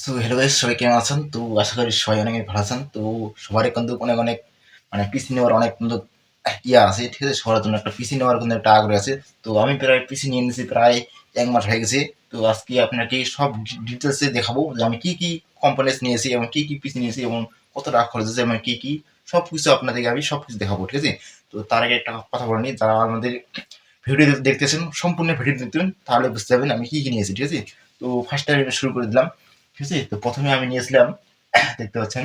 So hello guys সবাই কেমন আছেন? তো আশা করি সবাই অনেক ভালো আছেন। তো সবারই কিন্তু অনেক অনেক মানে পিসি নেওয়ার অনেক কিন্তু ইয়া আছে, ঠিক আছে? সবার জন্য একটা পিসি নেওয়ার কিন্তু একটা আগ্রহ আছে। তো আমি প্রায় পিসি নিয়ে নিয়েছি প্রায় এক মাস হয়ে গেছে। তো আজকে আপনাকে সব ডিটেলসে দেখাবো যে আমি কী কি কম্পোনেন্টস নিয়েছি এবং কী কী পিসি নিয়েছি এবং কত টাকা খরচ হয়েছে এবং কী কী সব কিছু আপনাদেরকে আমি সব কিছু দেখাবো, ঠিক আছে? তো তার আগে একটা কথা বলে নিই, যারা আমাদের ভিডিও দেখতেছেন, সম্পূর্ণ ভিডিও দেখতেন তাহলে বুঝতে পারবেন আমি কী কি নিয়েছি, ঠিক আছে? তো ফার্স্ট টাইম শুরু করে দিলাম। ঠিক আছে তো প্রথমে আমি নিয়েছিলাম, দেখতে পাচ্ছেন।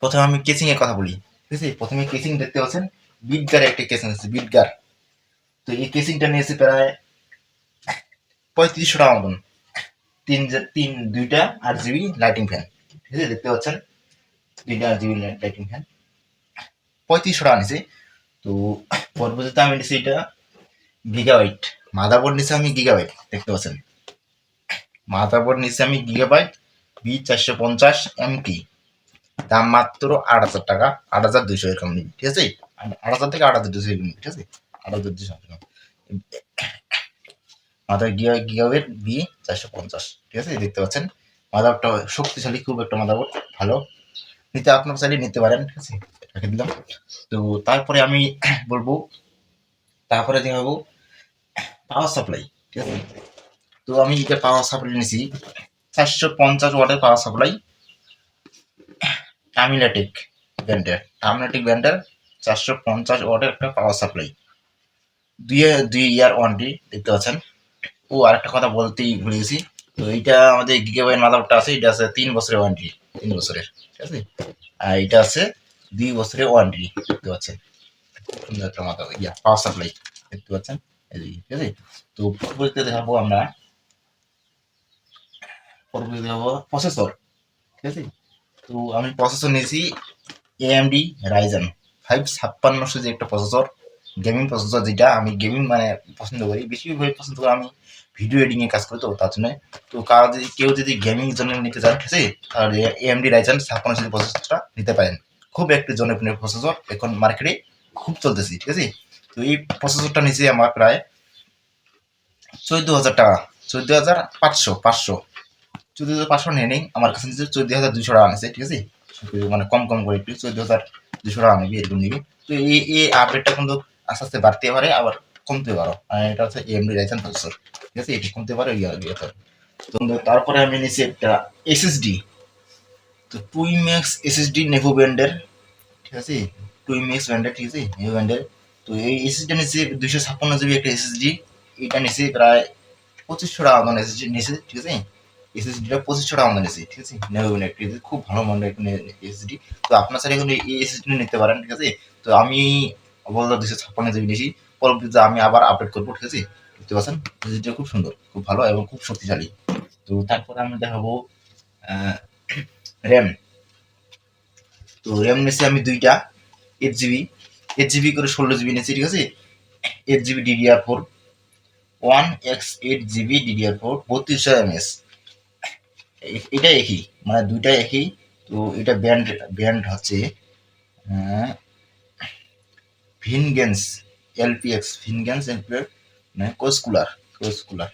প্রথমে আমি কেচিং এর কথা বলি। ঠিক আছে প্রথমে কেচিং দেখতে পাচ্ছেন বিটগার একটা কেচিং আছে বিটগার তো এই কেচিংটা নিয়েছি প্রায় পঁয়ত্রিশশো টাকা মতন। তিন তিন, দুইটা আট জিবি লাইটিং ফ্যান ঠিক আছে দেখতে পাচ্ছেন দুইটা আট জিবি লাইটিং ফ্যান পঁয়ত্রিশশো টাকা নিয়েছি। তো পরবর্তীতে আমি নিয়েছি এটা গিগাবাইট মাদারবোর্ড নিয়েছি আমি গিগাবাইট দেখতে পাচ্ছেন। মাদারবোর্ড নিচে আমি গিগাবাইট বি চারশো পঞ্চাশ এমটি দাম মাত্র আট হাজার টাকা, আট হাজার দুইশো এরকম নিবি ঠিক আছে? আট- হাজার থেকে আট হাজার দুশো নিবি ঠিক আছে? আট হাজার দুশো এরকম মাদার গিগা গিগাবেট বি চারশো পঞ্চাশ, ঠিক আছে? দেখতে পাচ্ছেন? মাদারটা শক্তিশালী, খুব একটা মাদারবোর্ড, ভালো। নিতে আপনার চাইলে নিতে পারেন, ঠিক আছে? রেখে দিলাম। তো তারপরে আমি বলব, তারপরে দেখাবো পাওয়ার সাপ্লাই ঠিক আছে? তো আমি এটা পাওয়ার সাপ্লাই নিয়েছি চারশো পঞ্চাশ ওয়াটের পাওয়ার সাপ্লাই টামিলাটেক ব্র্যান্ডের টামিলাটেক ব্র্যান্ডের চারশো পঞ্চাশ ওয়াটের একটা পাওয়ার সাপ্লাই দুই দুই ইয়ার ওয়ারেন্টি দেখতে পাচ্ছেন। ও, আরেকটা কথা বলতেই ভুলে গেছি। তো এইটা আমাদের গিগাবাইট মাদারটা আছে, এটা আছে তিন বছরের ওয়ারেন্টি তিন বছরের, ঠিক আছে? আর এটা আছে দুই বছরের ওয়ারেন্টি দেখতে পাচ্ছেন। সুন্দর একটা মাথা ইয়া পাওয়ার সাপ্লাই দেখতে পাচ্ছেন? ঠিক আছে? তো পরবর্তীতে দেখাবো আমরা পরবর্তীতে দেখাবো প্রসেসর ঠিক আছে? তো আমি প্রসেসর নিয়েছি এএমডি রাইজেন ফাইভ ছাপ্পান্নশো যে একটা প্রসেসর গেমিং প্রসেসর যেটা আমি গেমিং মানে পছন্দ করি। বেশিরভাগ পছন্দ করি আমি ভিডিও এডিং এ কাজ করি তো, তার জন্য। তো কারও যদি, কেউ যদি গেমিং জন্য নিতে চান ঠিক আছে? তাহলে এএমডি রাইজেন ছাপ্পান্নশো যে প্রসেসরটা নিতে পারেন। খুব একটি জনপ্রিয় প্রসেসর এখন মার্কেটে খুব চলতেছে, ঠিক আছে? তো এই প্রসেসরটা নিচে আমার প্রায় চোদ্দ হাজার টাকা, চোদ্দ হাজার পাঁচশো পাঁচশো। চোদ্দ হাজার পাঁচশো নিয়ে নেই। আমার কাছে নিচে চোদ্দ হাজার দুশো টাকা নিচ্ছে ঠিক আছে? মানে কম কম করে একটু চোদ্দ হাজার দুশো টাকা নিবি এরকম নিবি। তো এই এই আপডেটটা কিন্তু আস্তে আস্তে বাড়তে পারে, আবার কমতে পারো। এটা হচ্ছে এমডি রাইজেন প্রসেসর ঠিক আছে? এটি কমতে পারে। তো তারপরে আমি নিয়েছি একটা এসএসডি তো টুই ম্যাক্স এসএসডি নেভো ব্যান্ডের ঠিক আছে? টুই ম্যাক্স ব্যান্ডের ঠিক আছে? নেভো ব্যান্ডের তো এই এসএসডি নিয়েছি দুইশো ছাপ্পান্ন জিবি একটা এসএসডি এটা নিয়েছি প্রায় পঁচিশশো টাকা এসএসডি নিয়েছে ঠিক আছে? এসএসডিটা পঁচিশশো টাকা মতন নিয়েছি ঠিক আছে? ব্যান্ডের ঠিক খুব ভালো মানের একটা এসএসডি তো আপনার সাথে কিন্তু এই এসএসডি নিতে পারেন, ঠিক আছে? তো আমি বললাম দুশো ছাপ্পান্ন জিবি নিয়েছি। পরবর্তীতে আমি আবার আপডেট করব, ঠিক আছে? দেখতে পাচ্ছেন এসএসডিটা খুব সুন্দর, খুব ভালো এবং খুব শক্তিশালী। তো তারপরে আমি দেখাবো র্যাম তো র্যাম নিয়েছি আমি দুইটা এইট জিবি এইট জিবি করে ষোলো জিবি নিয়েছি, ঠিক আছে? Eight GB DDR four one X eight GB DDR four বত্রিশশো এমএস এটা একই মানে দুইটা একই। তো এটা ব্যান্ড ব্যান্ড হচ্ছে ভিনগেন্স, এলপিএক্স ভিনগেন্স এলপিএক্স মানে কোস কুলার কোস কুলার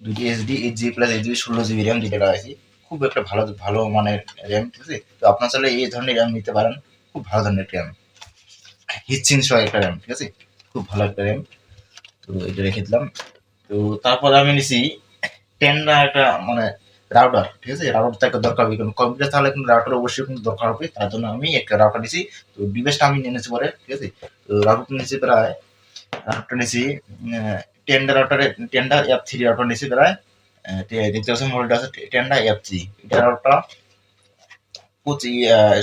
দুটি SD eight G plus eight GB ষোলো জিবি র্যাম যেটা লাগাইছি খুব একটা ভালো ভালো মানের র্যাম ঠিক আছে? তো আপনার চাইলে এই ধরনের র্যাম নিতে পারেন। খুব ভালো ধরনের র্যাম হিচিং সহ একটা র্যাম ঠিক আছে? খুব ভালো একটা র্যাম তো এটা রেখে দিলাম। তো তারপরে আমি নিছি টেন্ডা একটা মানে রাউটার ঠিক আছে? রাউটার একটা দরকার হবে কম্পিউটার তাহলে কিন্তু রাউটার অবশ্যই কিন্তু দরকার হবে, তার জন্য আমি একটা রাউটার নিছি। তো ডিভাইসটা আমি নিয়ে নিয়েছি পরে, ঠিক আছে? তো রাউটার নিয়েছি প্রায় রাউটার নিয়েছি টেন্ডার রাউটারে টেন্ডার এফ থ্রি রাউটার নিয়েছি প্রায় তে- দেখতে পাচ্ছেন মডেলটা আছে টেন্ডার এফ থ্রি এটা রাউটার পঁচি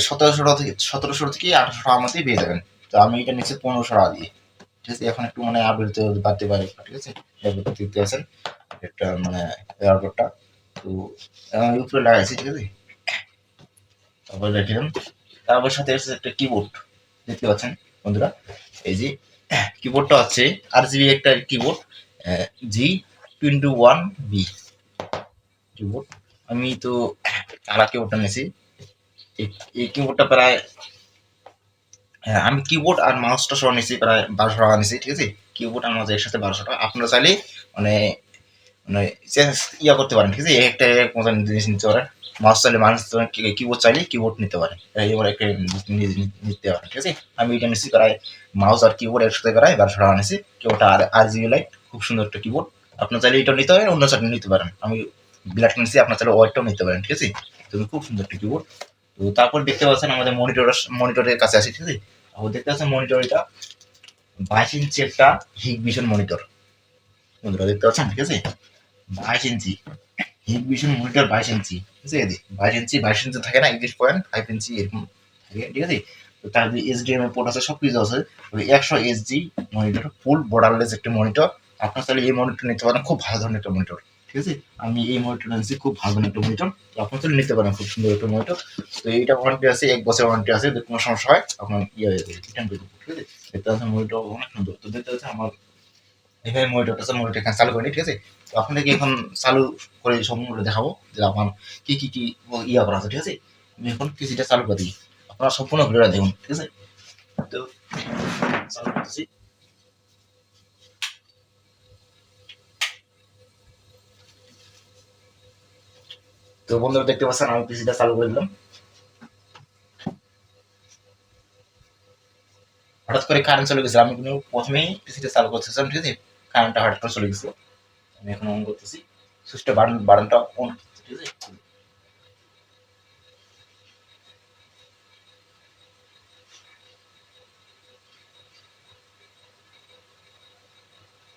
সতেরোশো থেকে সতেরোশো থেকে আঠারোশো টাকার মধ্যেই পেয়ে যাবেন। তো আমি এটা নিচ্ছি পনেরোশো টাকা দিয়ে, ঠিক আছে? এখন একটু মানে আপডেট বাড়তে পারে, ঠিক আছে? দেখতে পাচ্ছেন একটা মানে রাউটারটা তো আমি উপরে লাগাইছি, ঠিক আছে? তারপরে রেখে তারপর সাথে এসেছে একটা কিবোর্ড দেখতে পাচ্ছেন বন্ধুরা? এই যে কিবোর্ডটা হচ্ছে আর জিবি একটা keyboard G twenty one B keyboard আমি তো কালা কিবোর্ডটা নিয়েছি। এই কিবোর্ডটা প্রায় হ্যাঁ আমি কিবোর্ড আর মাউসটা সহ নিয়েছি, প্রায় বারোশো টাকা নিয়েছি, ঠিক আছে? কিবোর্ড আর মাউস একসাথে বারোশো টাকা। আপনারা চাইলে মানে মানে ইয়া করতে পারেন, ঠিক আছে? একটা এক মতন জিনিস নিতে পারেন। মাউস চাইলে মানুষ কিবোর্ড চাইলে কিবোর্ড নিতে পারেন। এবার একটা নিতে পারেন, ঠিক আছে? আমি এটা নিচ্ছি করাই মাউস আর কিবোর্ড একসাথে করাই বারোশো টাকা নিয়েছি কিবোর্ডটা আর আর জিবি লাইট খুব সুন্দর একটা কিবোর্ড আপনার চাইলে এটা নিতে পারেন, অন্য চাইলে নিতে পারেন। আমি ব্ল্যাক নিচ্ছি আপনার চাইলে হোয়াইটটাও নিতে পারেন, ঠিক আছে? তুমি খুব সুন্দর একটা কিবোর্ড তো তারপর দেখতে পাচ্ছেন আমাদের মনিটর মনিটরের কাছে আছে ঠিক আছে? তারপর দেখতে পাচ্ছেন মনিটর এটা বাইশ ইঞ্চি একটা হিগ ভিশন মনিটর বন্ধুরা, দেখতে পাচ্ছেন, ঠিক আছে? বাইশ ইঞ্চি ভিশন মনিটর বাইশ ইঞ্চি ঠিক আছে বাইশ ইঞ্চি বাইশ ইঞ্চি থাকে না একত্রিশ পয়েন্ট ফাইভ ইঞ্চি এরকম থাকে, ঠিক আছে? তার যে এইচডিএমআই পোর্ট আছে, সব কিছু আছে। একশো এইচডি মনিটর ফুল বর্ডারলেস একটা মনিটর আপনার তাহলে এই মনিটর নিতে পারেন, খুব ভালো ধরনের একটা মনিটর ঠিক আছে? আমি এই মনিটর নিয়েছি খুব ভালো ধরনের একটা মনিটর আপনার তাহলে নিতে পারেন, খুব সুন্দর একটা মনিটর তো এইটা ওয়ারেন্টি আছে, এক বছর ওয়ারেন্টি আছে, যদি কোনো সমস্যা হয়, আপনার ইয়ে হয়ে যাবে রিটার্ন করে দেবো ঠিক আছে? দেখতে পাচ্ছেন মনিটর অনেক সুন্দর। তো দেখতে পাচ্ছেন আমার, এখানে মনিটর আছে মনিটর এখানে চালু করিনি, ঠিক আছে? তো আপনাকে এখন চালু করে সম্পূর্ণ দেখাবো যে আমার কি কি কি ইয়া করা আছে, ঠিক আছে? আমি এখন পিসিটা চালু করে দিই। আপনারা সম্পূর্ণ ভিডিওটা দেখুন, ঠিক আছে? তো, চালু করতেছি। তো বন্ধুরা, দেখতে পাচ্ছেন, আমি পিসিটা চালু করে দিলাম। হঠাৎ করে কারেন্ট চলে গেছে। আমি প্রথমেই পিসিটা চালু করতেছিলাম ঠিক আছে? কারেন্টটা হঠাৎ করে চলে গেছে। আমি এখন অন করতেছি। সুইচটা বাটন বাটনটা অন ঠিক আছে?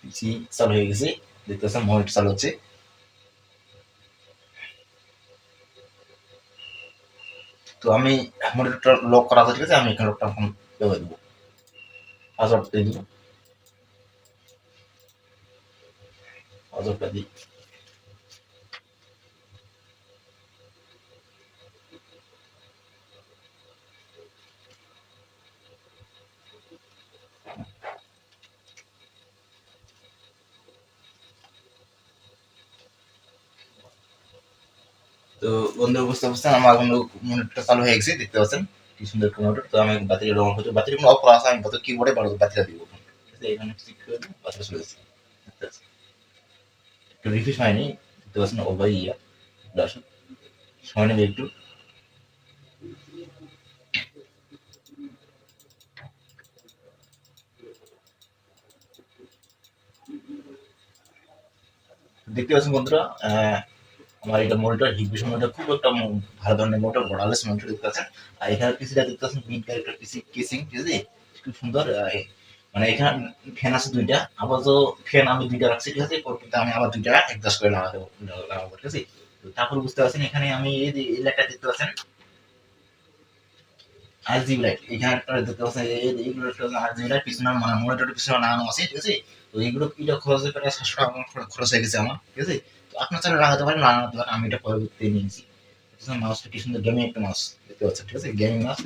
পিসি চালু হয়ে গেছে। দেখতে পাচ্ছেন মনিটর চালু হচ্ছে। তো আমি মনিটরটা লক করা আছে, ঠিক আছে? আমি এখানে লকটা এখন ব্যবহার দেবো পাসওয়ার্ড দিয়ে দিব। পাসওয়ার্ডটা দিই তো বন্ধু, বুঝতে পারছেন, আমার কিন্তু মনিটরটা চালু হয়ে গেছে, দেখতে পাচ্ছেন, কি সুন্দর মনিটর তো আমি ব্যাটারি লং হচ্ছে ব্যাটারি কোনো অফ করা আছে, আমি কত কিবোর্ডে বারো ব্যাটারি দিব। এখানে ক্লিক করে ব্যাটারি চলে গেছে। একটু রিফ্রেশ হয়নি দেখতে পাচ্ছেন ওভার ইয়া। আসুন। সময় নেবে একটু। দেখতে পাচ্ছেন বন্ধুরা আমার এটা মনিটর বিষয় মনিটর খুব একটা ভালো ধরনের মোটর বড়ালেস মনিটর দেখতে পাচ্ছেন। আর এখানে পিসিটা দেখতে পাচ্ছেন মিড ক্যারেক্টার পিসি কেসিং ঠিক আছে খুব সুন্দর মানে এখানে ফ্যান আছে দুইটা, আবার তো ফ্যান আমি দুইটা রাখছি, ঠিক আছে? পরবর্তীতে আমি আবার দুইটা অ্যাডজাস্ট করে লাগাতে লাগাবো ঠিক আছে? তারপর বুঝতে পারছেন, এখানে আমি এই যে এই লাইটটা দেখতে পাচ্ছেন? লাইট এখানে দেখতে পাচ্ছেন, এই এই- এইগুলো লাইট পিছনে মানে পিছনে আছে, ঠিক আছে? তো এইগুলো খরচ হয়ে সাতশো টাকা খরচ- হয়ে গেছে আমার, ঠিক আছে? তো আপনার চাইলে লাগাতে পারেন লাগাতে পারেন, আমি এটা পরবর্তীতে নিয়েছি মাউসটা কি সুন্দর গেমিং একটা মাউস দেখতে পাচ্ছেন, ঠিক আছে? গেমিং মাউস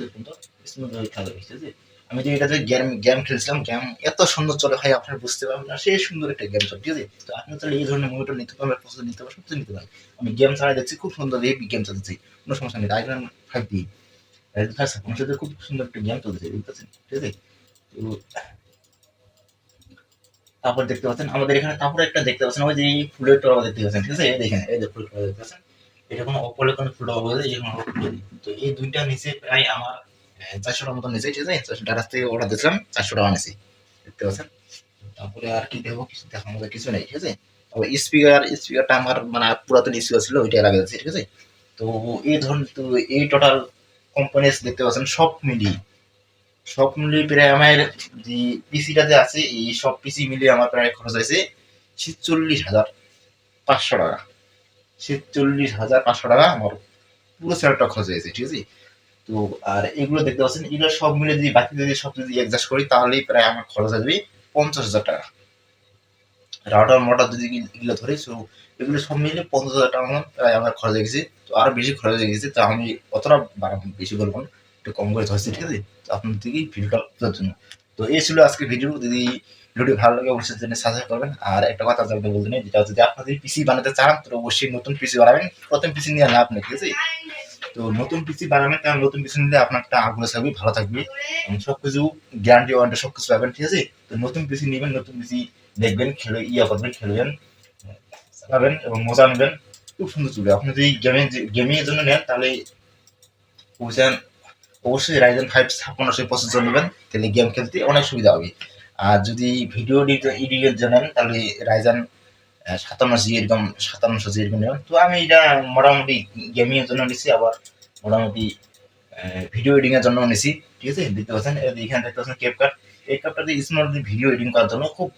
আমি যে এটাতে গেম গেম খেলছিলাম গেম এত সুন্দর চলে ভাই, আপনারা বুঝতে পারবেন না, সেই সুন্দর একটা গেম চলে, ঠিক আছে? তো আপনি তাহলে এই ধরনের মনিটর নিতে পারবেন প্রসেসর নিতে পারবেন, সবকিছু নিতে পারেন আমি গেম ছাড়া দেখছি খুব সুন্দর এই গেম চলতেছি, কোনো সমস্যা নেই আইফোন ফাইভ আমার সাথে খুব সুন্দর একটা গেম চলতেছে ঠিক আছে? তো তারপর দেখতে পাচ্ছেন, আমাদের এখানে তারপরে একটা দেখতে পাচ্ছেন, ওই যে এই ফুলের টবা দেখতে পাচ্ছেন, ঠিক আছে? এই দেখেন, এই যে ফুলের টবা দেখতে পাচ্ছেন, এটা কোনো অপলে কোনো ফুল টবা বলে কোনো তো এই দুইটা নিচে প্রায় আমার চারশো টাকার মতো আছে চারশো থেকে অর্ডার দিয়েছিলাম চারশো টাকা দেখতে পাচ্ছেন? তারপরে আর কি দেবো কিছু দেখার মতো কিছু নেই, ঠিক আছে? তবে স্পিকার স্পিকারটা আমার মানে পুরাতন স্পিকার ছিল ওইটা লাগিয়ে দিচ্ছি ঠিক আছে? তো এই ধরনের তো এই টোটাল কোম্পানিজ দেখতে পাচ্ছেন, সব মিলিয়ে সব মিলিয়ে প্রায় আমার যে পিসিটাতে আছে, এই সব পিসি মিলিয়ে আমার প্রায় খরচ হয়েছে ছেচল্লিশ হাজার পাঁচশো টাকা। ছেচল্লিশ হাজার পাঁচশো টাকা আমার পুরো স্যারটা খরচ হয়েছে, ঠিক আছে? তো, আর এগুলো দেখতে পাচ্ছেন, এগুলো সব মিলে যদি বাকি যদি সব যদি অ্যাডজাস্ট করি, তাহলেই প্রায় আমার খরচ আসবে পঞ্চাশ হাজার টাকা। রাউটার, মোটার যদি এগুলো ধরি সো এগুলো সব মিলে পঞ্চাশ হাজার টাকা প্রায় আমার খরচ হয়ে গেছে। তো আরও বেশি খরচ হয়ে গেছে, তো আমি অতটা বাড়াবো বেশি বলব না, একটু কম করে ধরছি, ঠিক আছে? তো আপনার থেকে ভিডিওটা বোঝার জন্য। তো এই ছিল আজকে ভিডিও যদি ভিডিওটি ভালো লাগে, অবশ্যই জন্য সাবস্ক্রাইব করবেন। আর একটা কথা জানতে বলতে নেই, যেটা যদি আপনাদের পিসি বানাতে চান তো অবশ্যই নতুন পিসি বানাবেন, প্রথম পিসি নিয়ে নেই, ঠিক আছে? তো নতুন পিসি বানাবেন তাহলে নতুন পিসি নিলে আপনার একটা আগ্রহ থাকবে, ভালো থাকবে। এবং সবকিছু গ্যারান্টি ওয়ারেন্টি সবকিছু পাবেন, ঠিক আছে? তো নতুন পিসি নেবেন, নতুন পিসি দেখবেন, খেলে, ইয়া করবেন, খেলবেন, চালাবেন এবং মজা নেবেন। খুব সুন্দর চলবে। আপনি যদি গেমিং এর জন্য নেন, তাহলে বুঝছেন অবশ্যই রাইজেন ফাইভ ছাপ্পান্নশো প্রসেসর নেবেন, তাহলে গেম খেলতে অনেক সুবিধা হবে। আর যদি ভিডিও এডিটের জন্য নেন, তাহলে রাইজেন সাতান্ন জি এরকম সাতান্নশো জি এরকম তো আমি এটা মোটামুটি গেমিং এর জন্য নিছি, আবার মোটামুটি ভিডিও এডিং এর জন্য নিছি। ঠিক আছে? দেখতে পাচ্ছেন? এখানে দেখতে পাচ্ছেন এই দিয়ে স্মার্ট ভিডিও এডিং করার জন্য খুব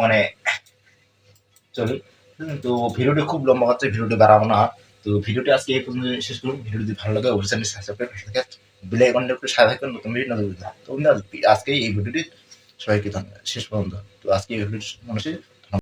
মানে চলে। তো ভিডিওটি খুব লম্বা হচ্ছে ভিডিওটি বাড়াবো না। তো ভিডিওটি আজকে এই পর্যন্ত শেষ করুন ভিডিও যদি ভালো লাগে, অবশ্যই সাবস্ক্রাইব করে একটু নতুন ভিডিও নতুন ভিডিও। তো আজকে এই ভিডিওটি সবাইকে শেষ পর্যন্ত। তো আজকে এই ভিডিওটি মানুষের